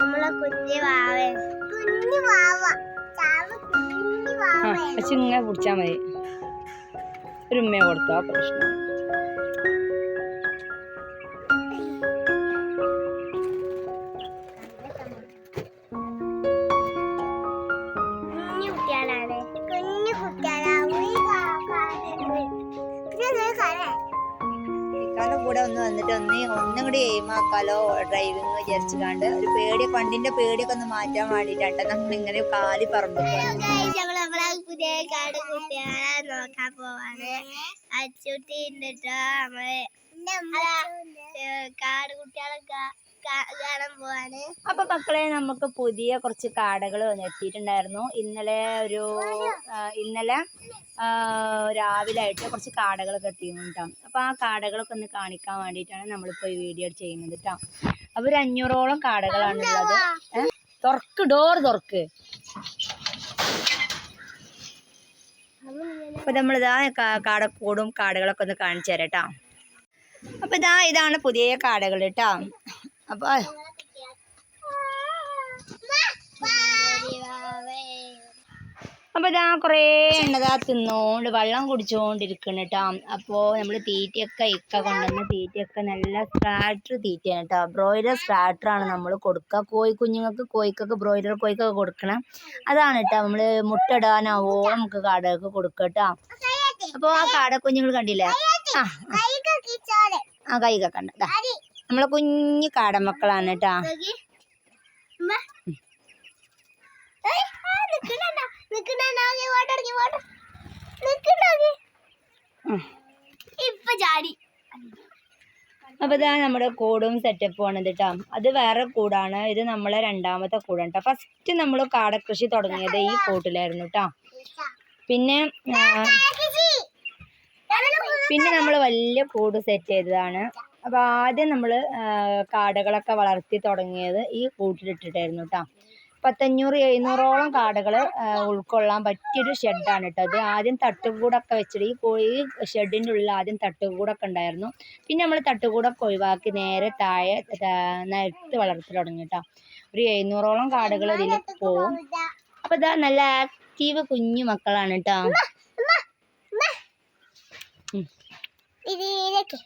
നമ്മളെ കുഞ്ഞു വാവ. കുഞ്ഞു വാവ. ചാവ് കുഞ്ഞു വാവ. പക്ഷെ ഇങ്ങനെ പിടിച്ചാൽ മതി. ഒരു ഉമ്മയെ കൊടുത്തോ പ്രശ്നം. വന്നിട്ട് ഒന്ന് ഒന്നും കൂടി എയിമാക്കാലോ ഡ്രൈവിങ് വിചാരിച്ചിട്ടാണ്ട് ഒരു പേടി പണ്ടിന്റെ പേടിയൊക്കെ ഒന്ന് മാറ്റാൻ വേണ്ടിട്ടാണ് നമ്മൾ ഇങ്ങനെ കാലി പറമ്പ് പുതിയ കാട് കുട്ടികളെ നോക്കാൻ പോവാണ്. അച്ചുട്ടി ഉണ്ടിട്ടോ നമ്മൾ നമ്മളെ കാട് കുട്ടികളെ കാ- കാ- കാണാൻ പോവാണ് അപ്പൊ മക്കളെ നമുക്ക് പുതിയ കുറച്ച് കാടകൾ എത്തിയിട്ടുണ്ടായിരുന്നു. ഇന്നലെ ഒരു ഇന്നലെ രാവിലെ ആയിട്ട് കുറച്ച് കാടകളൊക്കെ എത്തിയിരുന്നു കേട്ടോ അപ്പൊ ആ കാടകളൊക്കെ ഒന്ന് കാണിക്കാൻ വേണ്ടിയിട്ടാണ് നമ്മളിപ്പോ ഈ വീഡിയോ ചെയ്യുന്നത് കേട്ടോ അപ്പൊ ഒരു അഞ്ഞൂറോളം കാടകളാണ് ഉള്ളത്? തുറക്ക് ഡോർ തുറക്ക്. അപ്പൊ നമ്മളിതാ കാടക്കൂടും കാടകളൊക്കെ ഒന്ന് കാണിച്ചു തരാം കേട്ടോ അപ്പൊ ഇതാ ഇതാണ് പുതിയ കാടകൾ കേട്ടോ അപ്പൊ അപ്പൊ ഇതാ കുറേ എണ്ണതാ തിന്നോണ്ട് വെള്ളം കുടിച്ചോണ്ടിരിക്കണ കേട്ടോ അപ്പോ നമ്മൾ തീറ്റയൊക്കെ ഇക്ക കൊണ്ടുവന്ന തീറ്റയൊക്കെ നല്ല സ്ട്രാറ്റർ തീറ്റയാണ് കേട്ടോ ബ്രോയിലർ സ്ട്രാറ്റർ ആണ് നമ്മൾ കൊടുക്കുക കോഴി കുഞ്ഞുങ്ങൾക്ക് കോഴിക്കൊക്കെ ബ്രോയിലർ കോഴിക്കൊക്കെ കൊടുക്കണം. അതാണ് കേട്ടോ നമ്മൾ മുട്ട ഇടാനാവോളം നമുക്ക് കാടകൾക്ക് കൊടുക്കുക കേട്ടോ അപ്പൊ ആ കാട കുഞ്ഞുങ്ങൾ കണ്ടില്ലേ? ആ ആ, കണ്ട. നമ്മളെ കുഞ്ഞു കാടമക്കളാണ് കേട്ടാ. അപ്പൊ ഇതാ നമ്മുടെ കൂടും സെറ്റപ്പും ആണ് കേട്ടോ അത് വേറെ കൂടാണ്. ഇത് നമ്മളെ രണ്ടാമത്തെ കൂടാണ് കേട്ടോ ഫസ്റ്റ് നമ്മൾ കാടകൃഷി തുടങ്ങിയത് ഈ കൂട്ടിലായിരുന്നു കേട്ടോ പിന്നെ പിന്നെ നമ്മൾ വലിയ കൂട് സെറ്റ് ചെയ്തതാണ്. അപ്പൊ ആദ്യം നമ്മൾ കാടകളൊക്കെ വളർത്തി തുടങ്ങിയത് ഈ കൂട്ടിലിട്ടിട്ടായിരുന്നു കേട്ടോ പത്തഞ്ഞൂറ് എഴുന്നൂറോളം കാടകൾ ഉൾക്കൊള്ളാൻ പറ്റിയൊരു ഷെഡാണ് കേട്ടോ അത് ആദ്യം തട്ടുകൂടൊക്കെ വെച്ചിട്ട് ഈ കോഴി ഷെഡിന്റെ ഉള്ളിൽ ആദ്യം തട്ടുകൂടൊക്കെ ഉണ്ടായിരുന്നു. പിന്നെ നമ്മൾ തട്ടുകൂടൊക്കെ ഒഴിവാക്കി നേരെ താഴെ നിരത്ത് വളർത്തി തുടങ്ങി കേട്ടോ ഒരു എഴുന്നൂറോളം കാടകൾ ഇതിൽ പോവും. അപ്പൊ ഇതാ നല്ല ആക്റ്റീവ് കുഞ്ഞു മക്കളാണ് കേട്ടോ ഇതിലേക്ക്.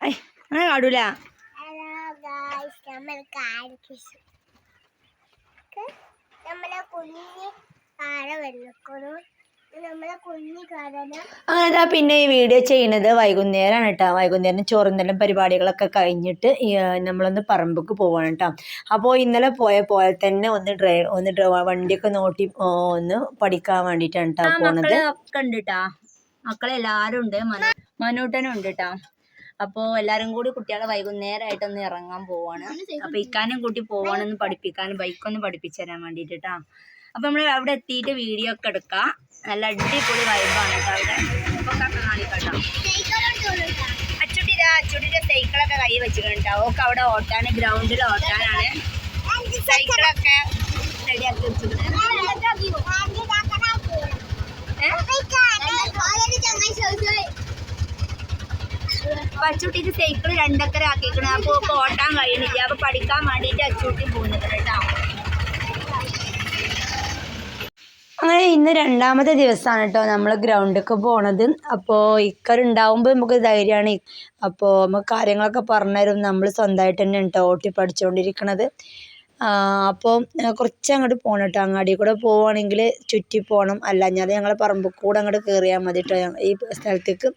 അങ്ങനെ കാടൂല ഹലോ ഗായ്സ് നമ്മൾ നമ്മളെ കുഞ്ഞി കാട അങ്ങനെ പിന്നെ ഈ വീഡിയോ ചെയ്യുന്നത് വൈകുന്നേരമാണ് കേട്ടോ വൈകുന്നേരം ചോറുന്നെല്ലാം പരിപാടികളൊക്കെ കഴിഞ്ഞിട്ട് നമ്മളൊന്ന് പറമ്പക്ക് പോവാണ് കേട്ടോ അപ്പോൾ ഇന്നലെ പോയ പോലെ തന്നെ ഒന്ന് ഡ്രൈവ് ഒന്ന് ഡ്ര- വണ്ടിയൊക്കെ നോട്ടി ഒന്ന് പഠിക്കാൻ വേണ്ടിയിട്ടാണ് കേട്ടോ പോണത്. ഒക്കെ ഉണ്ട് മന മക്കളെ ഉണ്ട് മനൂട്ടനും ഉണ്ട് കേട്ടോ അപ്പോൾ എല്ലാരും കൂടി കുട്ടികളെ വൈകുന്നേരമായിട്ടൊന്ന് ഇറങ്ങാൻ പോവാണ്. അപ്പൊ ഇക്കാനും കൂട്ടി പോവാണെന്ന് പഠിപ്പിക്കാനും ബൈക്കൊന്ന് പഠിപ്പിച്ചു തരാൻ വേണ്ടിയിട്ട്. കേട്ടോ അപ്പോൾ നമ്മൾ അവിടെ എത്തിയിട്ട് വീഡിയോ ഒക്കെ എടുക്കാം. നല്ല അടിപൊളി വൈബാണ് കേട്ടോ അവിടെ. അപ്പോൾ ഒക്കെ കാണിക്കാം കേട്ടോ. അച്ചുട്ടിരാ അച്ചുട്ടിന്റെ സൈക്കിളൊക്കെ കൈ വെച്ചിട്ടുണ്ട്. ഓക്കെ അവിടെ ഓട്ടാണ് ഗ്രൗണ്ടിൽ ഓട്ടാനാണ്. സൈക്കിളൊക്കെ റെഡിയാക്കി വെച്ചിട്ടുണ്ട്. അപ്പൊ അച്ചൂട്ടിക്ക് സൈക്കിൾ രണ്ടക്കര ആക്കിക്കണ അപ്പൊ ഓട്ടാൻ കഴിയണില്ല. അപ്പൊ പഠിക്കാൻ വേണ്ടിട്ട് അച്ചൂട്ടി പോകുന്നത് കേട്ടോ അങ്ങനെ ഇന്ന് രണ്ടാമത്തെ ദിവസമാണ് കേട്ടോ നമ്മൾ ഗ്രൗണ്ടിലേക്ക് പോണത്. അപ്പോൾ ഇക്കറുണ്ടാവുമ്പോൾ നമുക്ക് ധൈര്യമാണ് അപ്പോൾ നമുക്ക് കാര്യങ്ങളൊക്കെ പറഞ്ഞുതരും. നമ്മൾ സ്വന്തമായിട്ട് തന്നെ കേട്ടോ ഓട്ടി പഠിച്ചുകൊണ്ടിരിക്കണത് അപ്പോൾ കുറച്ച് അങ്ങോട്ട് പോകണം കേട്ടോ അങ്ങാടി കൂടെ പോവുകയാണെങ്കിൽ ചുറ്റി പോകണം അല്ലാഞ്ഞാൽ ഞങ്ങളെ പറമ്പിൽ കൂടെ അങ്ങോട്ട് കയറിയാൽ മതി കേട്ടോ ഈ സ്ഥലത്തേക്ക്.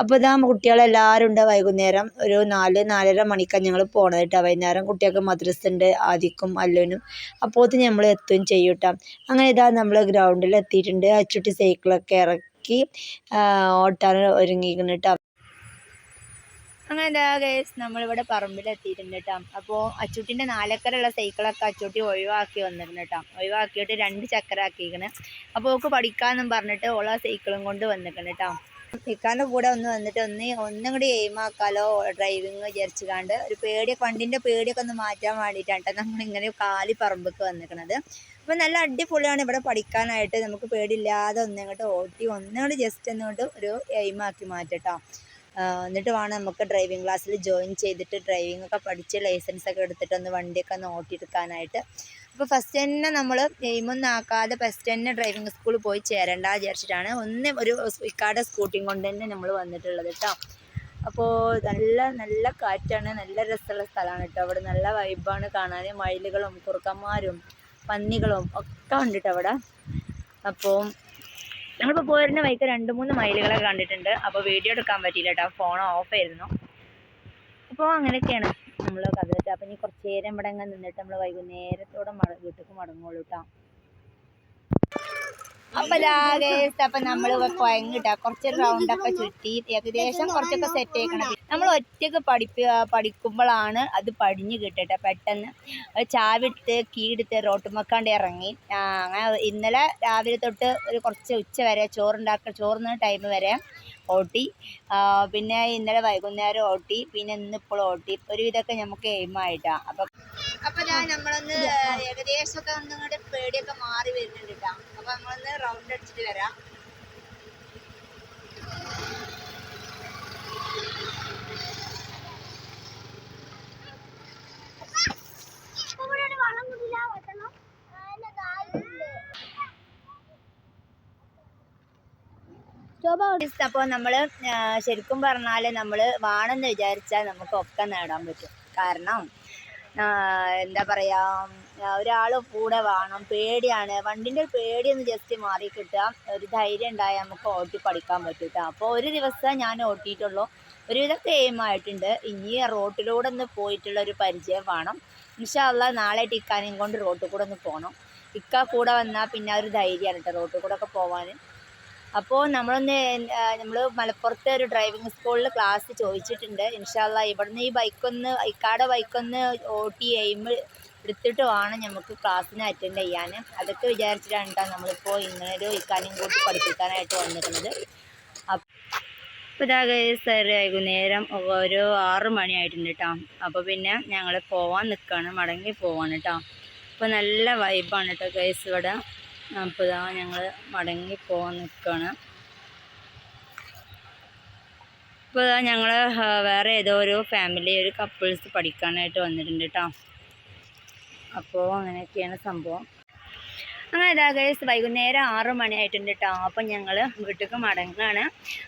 അപ്പോൾ ഇതാ കുട്ടികളെല്ലാവരും ഉണ്ട് വൈകുന്നേരം ഒരു നാല് നാലര മണിക്കാണ് ഞങ്ങൾ പോണത് കേട്ടോ വൈകുന്നേരം കുട്ടികൾക്ക് മദ്രസ ഉണ്ട് ആദിക്കും അല്ലോനും. അപ്പോഴത്തേന് നമ്മൾ എത്തുകയും ചെയ്യും കേട്ടോ അങ്ങനെ ഇതാ നമ്മൾ ഗ്രൗണ്ടിൽ എത്തിയിട്ടുണ്ട് അച്ചുട്ടി സൈക്കിളൊക്കെ ഇറക്കി ഓട്ടാൻ ഒരുങ്ങിയിരിക്കുന്നു കേട്ടോ അങ്ങനെ നമ്മൾ നമ്മളിവിടെ പറമ്പിൽ എത്തിയിട്ടുണ്ട് കേട്ടോ അപ്പോൾ അച്ചൂട്ടിന്റെ നാലക്കരുള്ള സൈക്കിളൊക്കെ അച്ചൂട്ടി ഒഴിവാക്കി വന്നിരുന്നു കേട്ടോ ഒഴിവാക്കിയിട്ട് രണ്ട് ചക്കരാക്കിയിരിക്കണ്. അപ്പോൾ ഓക്ക് പഠിക്കാമെന്നും പറഞ്ഞിട്ട് ഓളാ സൈക്കിളും കൊണ്ട് വന്നിരിക്കണം കേട്ടോ ഇക്കാന്റെ കൂടെ ഒന്ന് വന്നിട്ട് ഒന്ന് ഒന്നും കൂടി എയിമാക്കാലോ ഡ്രൈവിങ് വിചാരിച്ചുകാണ്ട്. ഒരു പേടി വണ്ടിന്റെ പേടിയൊക്കെ ഒന്ന് മാറ്റാൻ വേണ്ടിയിട്ടാണ് നമ്മൾ ഇങ്ങനെ കാലി പറമ്പൊക്കെ വന്നിരിക്കണത് അപ്പോൾ നല്ല അടിപൊളിയാണ് ഇവിടെ പഠിക്കാനായിട്ട്. നമുക്ക് പേടിയില്ലാതെ ഒന്നിങ്ങോട്ട് ഓട്ടി ഒന്നുകൂടി ജസ്റ്റ് ഒന്നുകൊണ്ട് ഒരു എയിമാക്കി മാറ്റട്ടോ. എന്നിട്ട് വേണം നമുക്ക് ഡ്രൈവിംഗ് ക്ലാസ്സിൽ ജോയിൻ ചെയ്തിട്ട് ഡ്രൈവിംഗ് ഒക്കെ പഠിച്ച് ലൈസൻസ് ഒക്കെ എടുത്തിട്ട് ഒന്ന് വണ്ടിയൊക്കെ ഒന്ന് ഓട്ടിയെടുക്കാനായിട്ട്. അപ്പോൾ ഫസ്റ്റ് തന്നെ നമ്മൾ എയിമൊന്നും ആക്കാതെ ഫസ്റ്റ് തന്നെ ഡ്രൈവിംഗ് സ്കൂളിൽ പോയി ചേരണ്ട വിചാരിച്ചിട്ടാണ്. ഒന്ന് ഒരു ഇക്കാടെ സ്കൂട്ടിയും കൊണ്ട് തന്നെ നമ്മൾ വന്നിട്ടുള്ളത് കേട്ടോ അപ്പോൾ നല്ല നല്ല കാറ്റാണ് നല്ല രസമുള്ള സ്ഥലമാണ് കേട്ടോ അവിടെ നല്ല വൈബാണ് കാണാൻ. മയിലുകളും കുറുക്കന്മാരും പന്നികളും ഒക്കെ ഉണ്ട് കേട്ടോ അവിടെ. അപ്പോൾ ഞങ്ങളിപ്പോൾ പോരുന്ന വൈക്ക് രണ്ട് മൂന്ന് മയിലുകളെ കണ്ടിട്ടുണ്ട്. അപ്പോൾ വീഡിയോ എടുക്കാൻ പറ്റിയില്ല കേട്ടോ ഫോൺ ഓഫ് ആയിരുന്നു. അപ്പോൾ അങ്ങനെയൊക്കെയാണ് നമ്മൾ കഥ കേട്ടോ അപ്പോൾ ഇനി കുറച്ച് നേരം ഇവിടെ നിന്നിട്ട് നമ്മൾ വൈകുന്നേരത്തോടെ വീട്ടിലേക്ക് മടങ്ങുള്ളൂ കേട്ടോ അപ്പൊ അപ്പൊ നമ്മൾ കൊയങ്ങിട്ട. കുറച്ച് റൗണ്ട് ഒക്കെ ചുറ്റി ഏകദേശം കുറച്ചൊക്കെ സെറ്റ് ആക്കണം നമ്മൾ ഒറ്റയ്ക്ക് പഠിപ്പ് പഠിക്കുമ്പോഴാണ് അത് പടിഞ്ഞു കിട്ടട്ടെ. പെട്ടെന്ന് ചാവിടുത്ത് കീടുത്ത് റോട്ടുമക്കാണ്ട് ഇറങ്ങി. അങ്ങനെ ഇന്നലെ രാവിലെ തൊട്ട് ഒരു കുറച്ച് ഉച്ച വരെ ചോറുണ്ടാക്ക ചോറിന് ടൈം വരെ ഓട്ടി. പിന്നെ ഇന്നലെ വൈകുന്നേരം ഓട്ടി. പിന്നെ ഇന്ന് ഇന്നിപ്പോൾ ഓട്ടി. ഒരുവിധമൊക്കെ നമുക്ക് എയിമായിട്ടാണ് അപ്പൊ അപ്പൊ ഞാൻ നമ്മളൊന്ന് ഏകദേശം ഒക്കെ ഒന്ന് ഇങ്ങോട്ട് പേടിയൊക്കെ മാറി വരുന്നുണ്ട് കേട്ടോ അപ്പൊ നമ്മളൊന്ന് റൗണ്ട് അടിച്ചിട്ട് വരാം. അപ്പോൾ നമ്മൾ ശരിക്കും പറഞ്ഞാൽ നമ്മൾ വേണമെന്ന് വിചാരിച്ചാൽ നമുക്ക് ഒക്കെ നേടാൻ പറ്റും. കാരണം എന്താ പറയാ ഒരാൾ കൂടെ വേണം പേടിയാണ്. വണ്ടിന്റെ ഒരു പേടിയൊന്ന് ജസ്റ്റ് മാറി കിട്ടുക. ഒരു ധൈര്യം ഉണ്ടായാൽ നമുക്ക് ഓട്ടി പഠിക്കാൻ പറ്റും അപ്പോൾ ഒരു ദിവസം ഞാൻ ഓട്ടിയിട്ടുള്ളൂ. ഒരുവിധമൊക്കെ എയിമായിട്ടുണ്ട് ഇനി റോട്ടിലൂടെ ഒന്ന് പോയിട്ടുള്ള ഒരു പരിചയം വേണം. ഇൻഷാല്ല നാളെ ടിക്കാനും കൊണ്ട് റോട്ടിൽ കൂടെ ഒന്ന് പോകണം ഇക്ക കൂടെ വന്നാൽ പിന്നെ ഒരു ധൈര്യമാണ് കേട്ടോ റോട്ടിൽ കൂടെ ഒക്കെ പോകാൻ അപ്പോൾ നമ്മളൊന്ന് നമ്മൾ മലപ്പുറത്തെ ഒരു ഡ്രൈവിംഗ് സ്കൂളിൽ ക്ലാസ് ചോദിച്ചിട്ടുണ്ട്. ഇൻഷാല്ല ഇവിടുന്ന് ഈ ബൈക്കൊന്ന് ഇക്കാടെ ബൈക്കൊന്ന് ഓട്ടി ചെയ്യുമ്പോൾ എടുത്തിട്ട് വേണം നമുക്ക് ക്ലാസ്സിന് അറ്റൻഡ് ചെയ്യാൻ അതൊക്കെ വിചാരിച്ചിട്ടാണ് കേട്ടോ നമ്മളിപ്പോൾ ഇങ്ങനെ ഒരു ഇക്കാനും കൂട്ടി പഠിപ്പിക്കാനായിട്ട് വന്നിരുന്നത്. അപ്പോൾ ഇതാ സാർ വൈകുന്നേരം ഒരു ആറ് മണിയായിട്ടുണ്ട് കേട്ടോ അപ്പോൾ പിന്നെ ഞങ്ങൾ പോവാൻ നിൽക്കുകയാണ് മടങ്ങി പോവാണ് കേട്ടോ അപ്പോൾ നല്ല വൈബാണ് കേട്ടോ ഗൈസ് ഇവിടെ. അപ്പോൾ ഇതാ ഞങ്ങൾ മടങ്ങി പോകാൻ നിൽക്കുകയാണ് ഇപ്പോൾ ഇതാ ഞങ്ങൾ വേറെ ഏതോ ഒരു ഫാമിലി ഒരു കപ്പിൾസ് പഠിക്കാനായിട്ട് വന്നിട്ടുണ്ട് കേട്ടോ അപ്പോൾ അങ്ങനെയൊക്കെയാണ് സംഭവം. അങ്ങനെ ഇതാ ഗൈസ് വൈകുന്നേരം ആറ് മണിയായിട്ടുണ്ട് കേട്ടോ അപ്പം ഞങ്ങൾ വീട്ടിലേക്ക് മടങ്ങുകയാണ്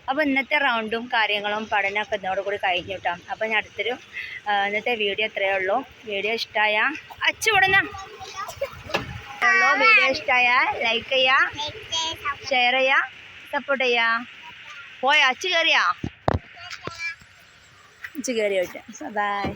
അപ്പോൾ ഇന്നത്തെ റൗണ്ടും കാര്യങ്ങളും പഠനമൊക്കെ ഇതോടുകൂടി കഴിഞ്ഞു കേട്ടോ അപ്പം ഞാൻ അടുത്തൊരു ഇന്നത്തെ വീഡിയോ ഇത്രയേ ഉള്ളൂ. വീഡിയോ ഇഷ്ടമായ അച്ചു വിടുന്ന ഉള്ളൂ വീഡിയോ ഇഷ്ടമായാൽ ലൈക്ക് ചെയ്യുക ഷെയർ ചെയ്യുക സപ്പോർട്ട് ചെയ്യുക പോയാ അച്ചു കയറിയാ അച്ചു കയറിയോട്ടെ ബൈ